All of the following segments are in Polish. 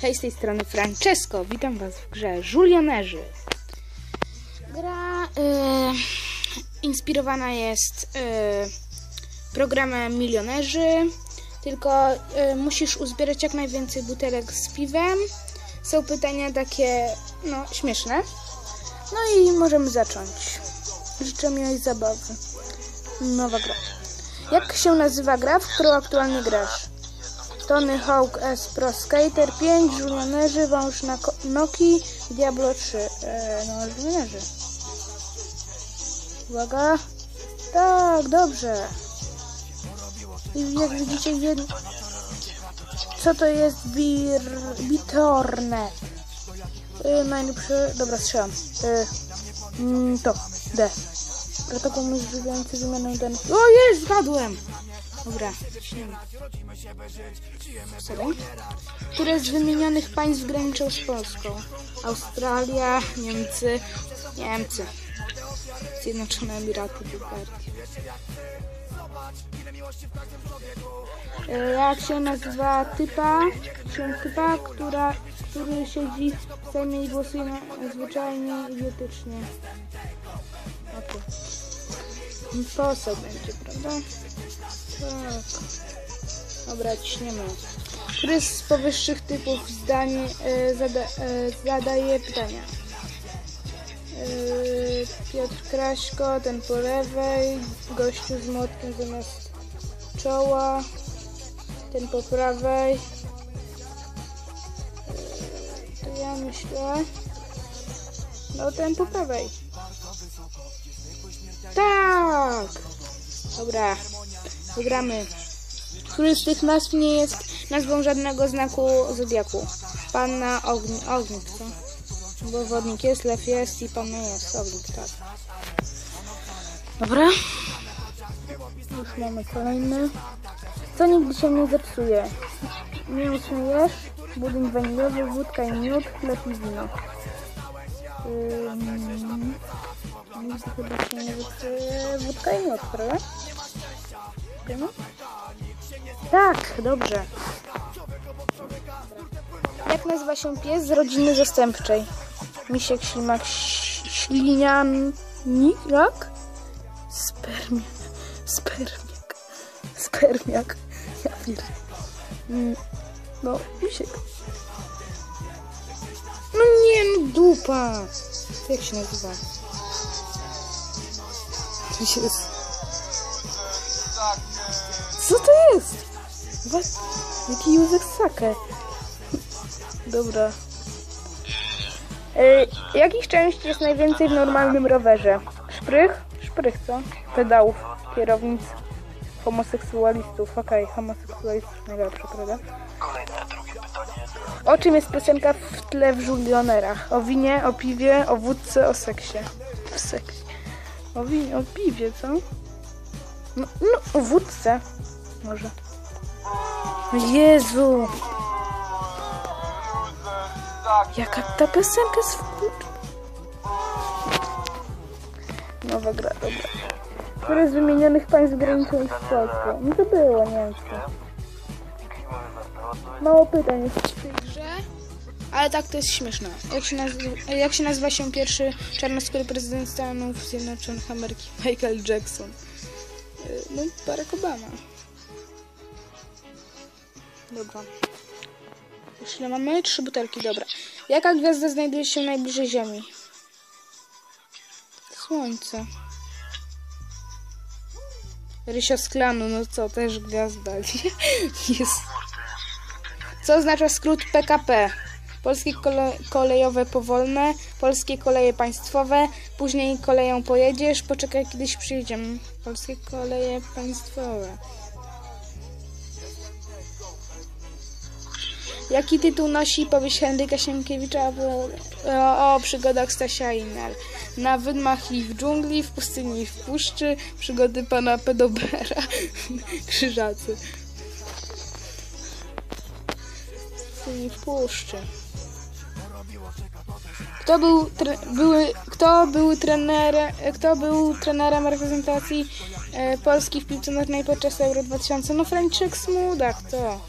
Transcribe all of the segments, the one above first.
Hej, z tej strony Francesco. Witam Was w grze Julionerzy. Gra e, inspirowana jest e, programem Milionerzy, tylko e, musisz uzbierać jak najwięcej butelek z piwem. Są pytania takie, no, śmieszne. No i możemy zacząć. Życzę miłej zabawy. Nowa gra. Jak się nazywa gra, w którą aktualnie grasz? Tony Hawk S Pro Skater 5, Julionerzy, Wąż na Noki, Diablo 3. Eee, no, Julionerzy. Uwaga. Tak, dobrze. I jak widzicie, jed... co to jest bir... Bitornet? Yy, najlepszy... Dobra, strzelam. Yy, to. D. Protokół możliwiający wymianę danych. O, jest! Zgadłem! Dobra. Serio? Które z wymienionych państw graniczą z Polską? Australia, Niemcy, Niemcy, Zjednoczone Emiraty, Bułgaria. E, Jak się nazywa typa, się typa, która, który siedzi w Sejmie i głosuje zwyczajnie idiotycznie? Poseł będzie, prawda? Tak. Dobra, ciśniemy. Który z powyższych typów zdań e, zada, e, zadaje pytania? E, Piotr Kraśko, ten po lewej, gościu z młotkiem zamiast czoła, ten po prawej. E, to ja myślę. No ten po prawej. Tak! Dobra, wygramy. Który z tych nazw nie jest nazwą żadnego znaku zodiaku? Panna ogni, ognik, co? Bo wodnik jest, lew jest i panna jest. Ognik, tak. Dobra. Już mamy kolejny. Co nigdy się nie zepsuje? Mięsny jesz, budyń waniliowy, wódka i miód, i wino. Ym, nigdy chyba się nie wódka i miód, prawda? Wiemy? Tak, dobrze. Jak nazywa się pies z rodziny zastępczej? Misiek, ślimak, ślinianik? Spermiak. Spermiak. Spermiak. Ja pierdolę. Mm, No, misiek. No nie, no dupa. Jak się nazywa? Jest... Co to jest? What? Jaki Józef Sakę? Dobra. E, jakich części jest najwięcej w normalnym rowerze? Szprych? Szprych, co? Pedałów, kierownic, homoseksualistów. Okej, homoseksualistów najlepsze, prawda? O czym jest piosenka w tle w żulionerach? O winie, o piwie, o wódce, o seksie. W seksie. O winie, o piwie, co? No, no o wódce. Może. Jezu! Jaka ta piosenka jest wkur... Nowa gra, dobra. Które z wymienionych państw graniczą z Polską? No to było Niemcy. Mało pytań jest w tej grze, ale tak to jest śmieszne. Jak się, nazywa, jak się nazywa się pierwszy czarnoskóry prezydent Stanów Zjednoczonych Ameryki? Michael Jackson. Y, No, Barack Obama. Dobra. Ile mamy? Trzy butelki, dobra. Jaka gwiazda znajduje się najbliżej Ziemi? Słońce. Rysio z klanu, no co, też gwiazda. Jest. Co oznacza skrót PKP? Polskie kole kolejowe powolne, polskie koleje państwowe, później koleją pojedziesz, poczekaj kiedyś przyjedziemy. Polskie koleje państwowe. Jaki tytuł nosi powieść Henryka Sienkiewicza o, o, o przygodach Stasia i Nel? Na wydmach i w dżungli, w pustyni i w puszczy, przygody pana Pedobera, krzyżacy. W pustyni w puszczy. Kto był, tre- były, kto był trenerem, kto był trenerem reprezentacji e, Polski w piłce nożnej podczas Euro 2000? No Franciszek Smuda, kto?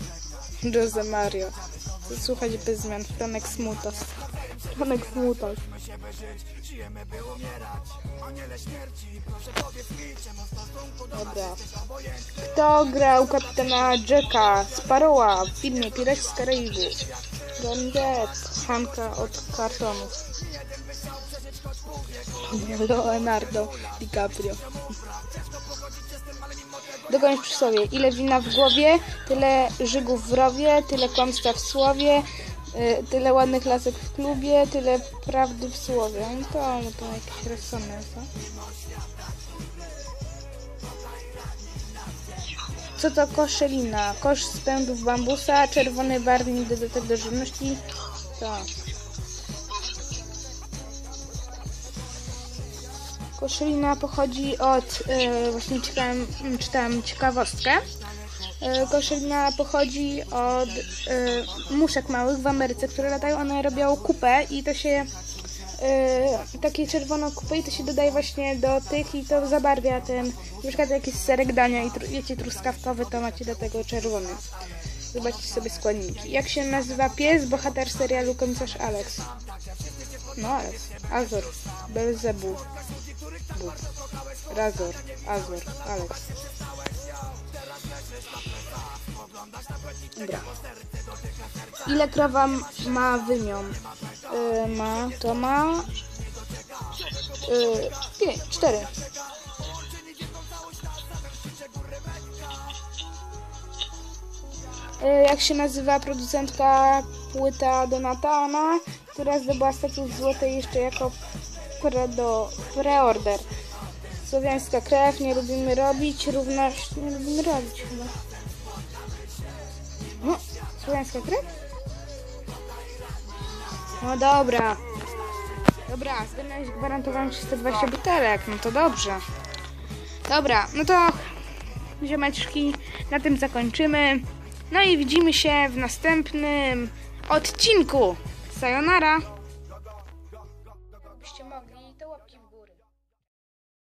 Jose Mario. słuchać bez zmian. Franek Smutas. Franek Smutas. Dobra. Kto grał kapitana Jacka Sparrowa w filmie Piraci z Karaibu? Johnny Depp, Hanka od kartonów. Leonardo DiCaprio. Dokończ przysłowie. Ile wina w głowie, tyle żygów w rowie, tyle kłamstwa w słowie, tyle ładnych lasek w klubie, tyle prawdy w słowie. No to, no to jakieś rozsądne, co? Co to koszelina? Kosz z pędów bambusa, czerwony barwnik dodatek do żywności. To. Koszelina pochodzi od, e, właśnie czytałem, czytałem ciekawostkę. E, Koszelina pochodzi od e, muszek małych w Ameryce, które latają, one robią kupę i to się e, takie czerwoną kupę i to się dodaje właśnie do tych i to zabarwia ten, na przykład jak jest serek dania i tru, jecie truskawkowy, to macie do tego czerwony. Zobaczcie sobie składniki. Jak się nazywa pies, bohater serialu Komisarz Alex? No Alex. Azor. Belzebu. Razor. Azor. Alex. Dobra. Ile krowa ma wymią? Y, ma, to ma... Y, pięć, cztery. Y, jak się nazywa producentka płyta Donatana, która zdobyła status złotej jeszcze jako pre preorder. Słowiańska krew, nie lubimy robić, równość, nie lubimy robić chyba. No, słowiańska krew? No dobra. Dobra, zgadnąłeś gwarantowałem 320 butelek, no to dobrze. Dobra, no to ziomeczki, na tym zakończymy. No i widzimy się w następnym odcinku. Sayonara!